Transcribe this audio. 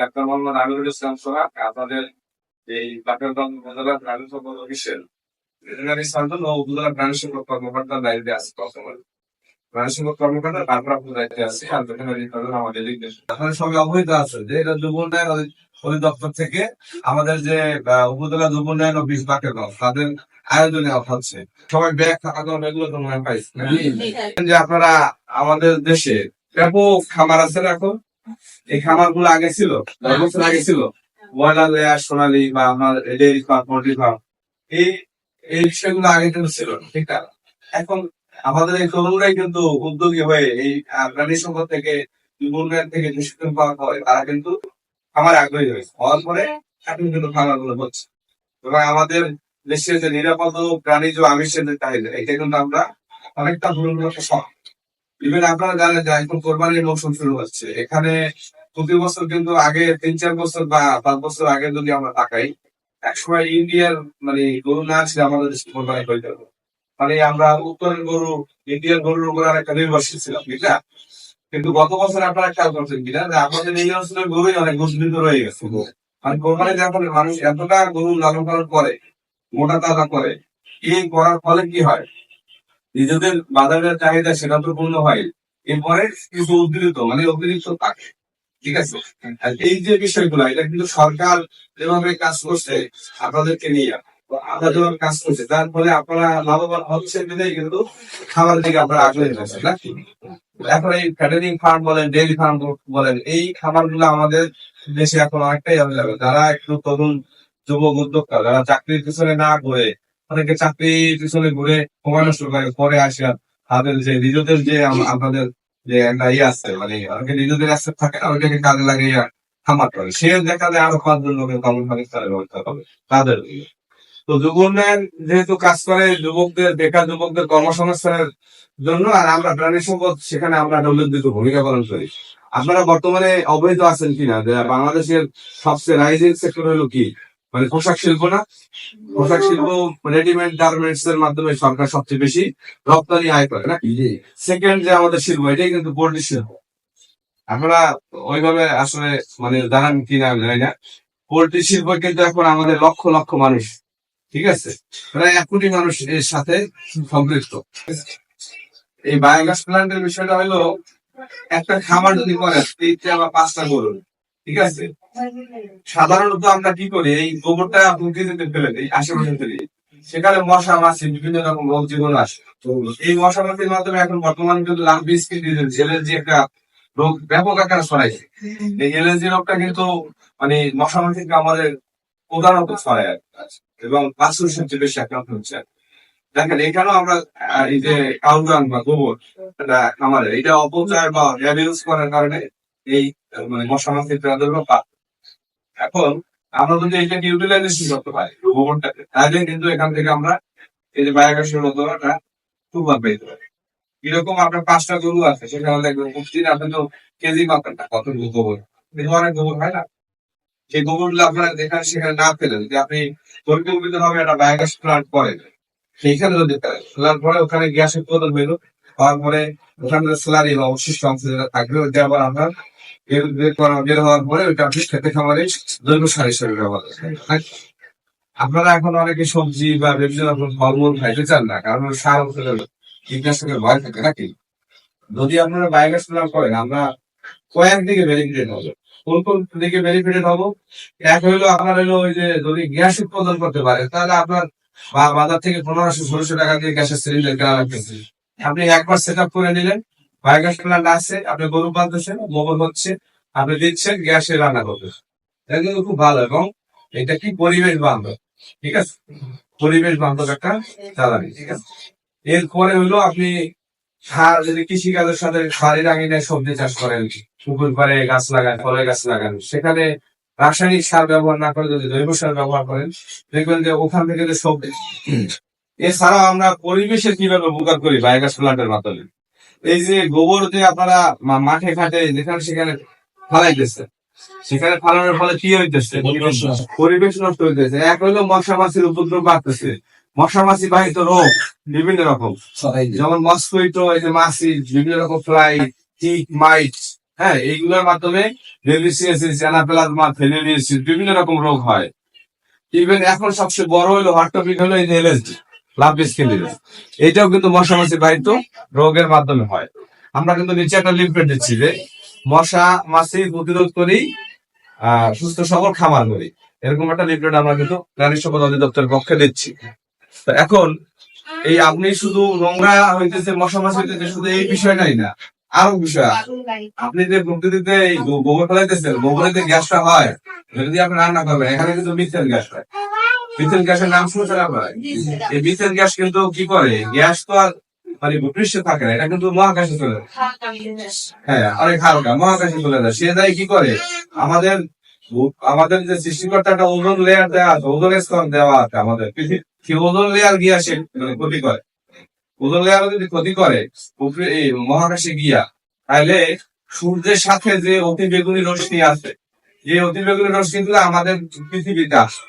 Doctor Mohammad Amirul Islam সোহাগ আপনাদের এই বাকেরগঞ্জ উপজেলা প্রাণী সম্পদ অফিসের ভেটেরিনারি সার্জন ও উপজেলা প্রাণী সম্পদ কর্মকর্তার দায়িত্বে আছে বর্তমানে। প্রাণী সম্পদ কর্মকর্তা ভারপ্রাপ্ত দায়িত্বে আছে আর ভেটেরিনারি সার্জন আমাদের আপনার অবহিত আছে যে এটা যুব উন্নয়ন অধি- অধিদপ্তর থেকে আমাদের যে উপজেলা যুব উন্নয়ন অফিস বাকেরগঞ্জ তাদের আয়োজনে হচ্ছে সবাই ব্যাগ থাকা কারণে এগুলো তো মনে পাইছে যে আপনারা আমাদের দেশে ব্যাপক খামার আছে না এখন? এই খামারগুলো আগে ছিল দশ বছর আগে ছিল। ব্রয়লার লেয়ার সোনালী বা আমার ডেয়ারি ফার্ম, পোল্ট্রি ফার্ম। এই এই বিষয়গুলো আগে কিন্তু ছিল, ঠিক না? এখন আমাদের এই তরুণরাই কিন্তু উদ্যোগী হয়ে এই প্রাণী সম্পদ থেকে উন্নয়ন থেকে যে শিক্ষণ পাওয়া হয় তারা কিন্তু খামার আগ্রহী হয়েছে। হওয়ার পরে এখন কিন্তু খামারগুলো হচ্ছে। এবং আমাদের দেশের যে নিরাপদ ও প্রাণীজ আমিষের যে চাহিদা, এটা কিন্তু আমরা অনেকটা পূরণ করতে সক্ষম। ইভেন আপনারা জানেন যে এখন কোরবানির মৌসুম শুরু হচ্ছে। এখানে প্রতি বছর কিন্তু আগে তিন, চার বছর বা পাঁচ বছর আগে যদি আমরা তাকাই, একসময় ইন্ডিয়ার মানে গরু না ছিল আমাদের দেশে কোরবানি যাবে মানে আমরা উত্তরের গরু ইন্ডিয়ান গরুর উপর একটা নির্ভরশীল ছিলাম, ঠিক না? কিন্তু গত বছর আপনারা খেয়াল করছেন কিনা যে আমাদের এই অঞ্চলের গরুই অনেক গুজবিত রয়ে গেছে। মানে কোরবানি যখন মানুষ এতটা গরু লালন পালন করে, মোটা তাজা করে, এই করার ফলে কি হয়? নিজেদের বাজারের চাহিদা সেটা তো পূর্ণ হয়। এরপরে কিছু উদ্বৃত্ত মানে অতিরিক্ত থাকে ঠিক আছে? এই যে বিষয়গুলো, এটা কিন্তু সরকার যেভাবে কাজ করছে, আপনাদেরকে নিয়ে। আমরা যেভাবে কাজ করছে তার ফলে আপনারা লাভবান হচ্ছেন বিধায় কিন্তু খাবার দিকে আপনারা আগ্রহী হচ্ছেন না এখন এই ফ্যাটারিং ফার্ম বলেন ডেয়ারি ফার্ম বলেন, এই খাবারগুলো আমাদের দেশে এখন অনেকটাই অ্যাভেলেবেল যারা একটু তরুণ যুবক উদ্যোক্তা, যারা চাকরির পিছনে না ঘুরে অনেকে চাকরির পিছনে ঘুরে নষ্ট করে পরে আসে তাদের যে নিজেদের যে আপনাদের যে একটা ইয়ে আছে মানে অনেকে নিজেদের অ্যাসেট থাকে না ওইটাকে কাজে লাগিয়ে খামার করে। সে দেখা যায় আরও পাঁচজন লোকের কর্মসংস্থানের ব্যবস্থা হবে, তাদের তো যুব উন্নয়ন যেহেতু কাজ করে যুবকদের, বেকার যুবকদের কর্মসংস্থানের জন্য, আর আমরা প্রাণী সম্পদ, সেখানে আমরা উল্লেখযোগ্য ভূমিকা পালন করি। আপনারা বর্তমানে অবৈধ আছেন কিনা? বাংলাদেশের সবচেয়ে রাইজিং সেক্টর হলো কি? মানে পোশাক শিল্প না? পোশাক শিল্প রেডিমেড গার্মেন্টস এর মাধ্যমে সরকার সবচেয়ে বেশি রপ্তানি আয় করে না সেকেন্ড যে আমাদের শিল্প এটাই কিন্তু পোল্ট্রি শিল্প। আমরা ওইভাবে আসলে মানে জানান কিনা জানি না। পোল্ট্রি শিল্প কিন্তু এখন আমাদের লক্ষ লক্ষ মানুষ ঠিক আছে? প্রায় এক কোটি মানুষ এর সাথে সম্পৃক্ত। এই বায়োগ্যাস প্ল্যান্টের বিষয়টা হলো একটা খামার যদি করেন তিনটা বা পাঁচটা গরু। ঠিক আছে? সাধারণত আমরা কি করি, এই গোবরটা প্রকৃতিতে ফেলে দিই, আশেপাশে ফেলি সেখানে মশা, মাছি, বিভিন্ন রকম রোগ জীবন আসে। তো এই মশা, মাছির মাধ্যমে এখন বর্তমানে কিন্তু লাম্পি স্কিন ডিজিজ এলার্জি একটা রোগ, ব্যাপক আকারে ছড়াইছে। এই এলার্জি রোগটা কিন্তু মানে মশা মাছিকে আমাদের প্রধানত ছড়ায় এবং পাঁচশো সবচেয়ে বেশি আক্রান্ত হচ্ছে দেখেন, এখানেও আমরা এই যে কাউগান বা গোবর, এটা আমাদের, এটা অপচয় বা অ্যাবিউজ করার কারণে এই মানে মশা মাছির প্রাদুর্ভাব বাড়ে। এখন আমরা যদি এটাকে ইউটিলাইজেশন করতে পারি গোবরটাকে তাহলে কিন্তু এখান থেকে আমরা এই যে বায়োগ্যাসের খুব লাভ পেতে পারি এরকম আপনার পাঁচটা গরু আছে, সেখানে দেখবেন প্রতিদিন আপনি তো কেজি মাপেন না কত গোবর? অনেক গোবর, হয় না? সেই গোবরগুলো আপনারা যেখানে সেখানে না ফেলেন যে আপনি পরিকল্পিত ভাবে একটা বায়োগ্যাস প্লান্ট করেন, সেইখানে যদি ফেলার পরে ওখানে গ্যাস উৎপাদন হইল হওয়ার পরে ওখানে স্যালারি বা অবশিষ্ট অংশ যেটা থাকবে ওইটা আবার আমরা বের হওয়ার পরে ওইটা আপনি খেতে খামারে জৈব সার হিসেবে ব্যবহার করেন। আপনারা এখন অনেকে সবজি বা বিভিন্ন রকম ফলমূল খাইতে চান না, কারণ সার কীটনাশকের ভয় থাকে নাকি যদি আপনারা বায়োগ্যাস প্ল্যান্ট করেন, আমরা কয়েক দিকে বেনিফিটেড হব কোন কোন দিকে বেনিফিটেড হব এক হইল আপনার হইল ওই যে যদি গ্যাস উৎপাদন করতে পারে তাহলে আপনার বাজার থেকে পনেরোশো, ষোলোশো টাকা দিয়ে গ্যাসের সিলিন্ডার কেনা লাগতেছে। আপনি একবার সেট আপ করে নিলেন বায়োগ্যাস প্ল্যান্ট আছে, আপনি গরু পালতেছেন গোবর হচ্ছে, আপনি দিচ্ছেন গ্যাসে রান্না করতেছেন। এটা কিন্তু খুব ভালো, এবং এটা কি পরিবেশ বান্ধব, ঠিক আছে? পরিবেশ বান্ধব একটা জ্বালানি, ঠিক আছে? এরপরে হলো আপনি সার, যদি কৃষিকাজের সাথে সারের আঙিনায় সবজি চাষ করেন, পুকুর পাড়ে গাছ লাগান, ফলের গাছ লাগান, সেখানে রাসায়নিক সার ব্যবহার না করে যদি জৈব সার ব্যবহার করেন, দেখবেন যে ওখান থেকে যে সবজি, এছাড়াও আমরা পরিবেশের কীভাবে উপকার করি বায়োগ্যাস প্লান্টের মাধ্যমে? এই যে গোবর যে আপনারা মাঠে ঘাটে যেখানে সেখানে ফালাইতেছে। সেখানে ফালানোর ফলে কি হইতেছে? পরিবেশ নষ্ট। হইতেছে। এক হইল মশা মাছির উপদ্রব বাড়তেছে। মশা মাছি বাহিত রোগ বিভিন্ন রকম। যেমন মস্কুইটো এই যে মাছি বিভিন্ন রকম ফ্লাই টিক মাইট হ্যাঁ এইগুলোর মাধ্যমে ডেলিসিয়াসিস অ্যানাপ্লাজমা ফেলিলিয়াসিস বিভিন্ন রকম রোগ হয়। ইভেন এখন সবচেয়ে বড় হলো হট টপিক হলো এই এলএসডি। লাভ স্কিলিস এটাও কিন্তু মশা মাছি বাহিত রোগের মাধ্যমে হয়। আমরা কিন্তু নিচে একটা লিফলেট দিচ্ছি যে, মশা মাছি প্রতিরোধ করি সুস্থ সবল খামার করি। এরকম একটা লিফলেট আমরা কিন্তু প্রাণী সম্পদ অধিদপ্তরের পক্ষে দিচ্ছি। তো এখন, এই আপনি শুধু নোংরা হইতেছে, মশা মাছি হইতেছে, শুধু এই বিষয়টাই না আরও বিষয় আপনি যে প্রকৃতিতে গোবর ফেলাইতেছেন, গোবরে যে গ্যাসটা হয় যদি আপনি রান্না করবেন, এখানে কিন্তু মিথেন গ্যাস হয়। মিথেন গ্যাসের নাম শুনছেন আপনারা? এই মিথেন গ্যাস কিন্তু কি করে? গ্যাস তো আর মানে পৃষ্ঠে থাকে না এটা কিন্তু মহাকাশে চলে যায়। হ্যাঁ অনেক হালকা মহাকাশে চলে যায়। সে যায় কি করে? আমাদের আমাদের যে সৃষ্টিকর্তা একটা ওজন লেয়ার দেওয়া আছে ওজন স্তর দেওয়া আছে আমাদের। সেই ওজন লেয়ার গিয়া সে মানে ক্ষতি করে। ওজন লেয়ার যদি ক্ষতি করে এই মহাকাশে গিয়া তাহলে সূর্যের সাথে যে অতি বেগুনি রশ্মি আছে যে অতি বেগুনি রশ্মি গুলো আমাদের পৃথিবীতে আসে।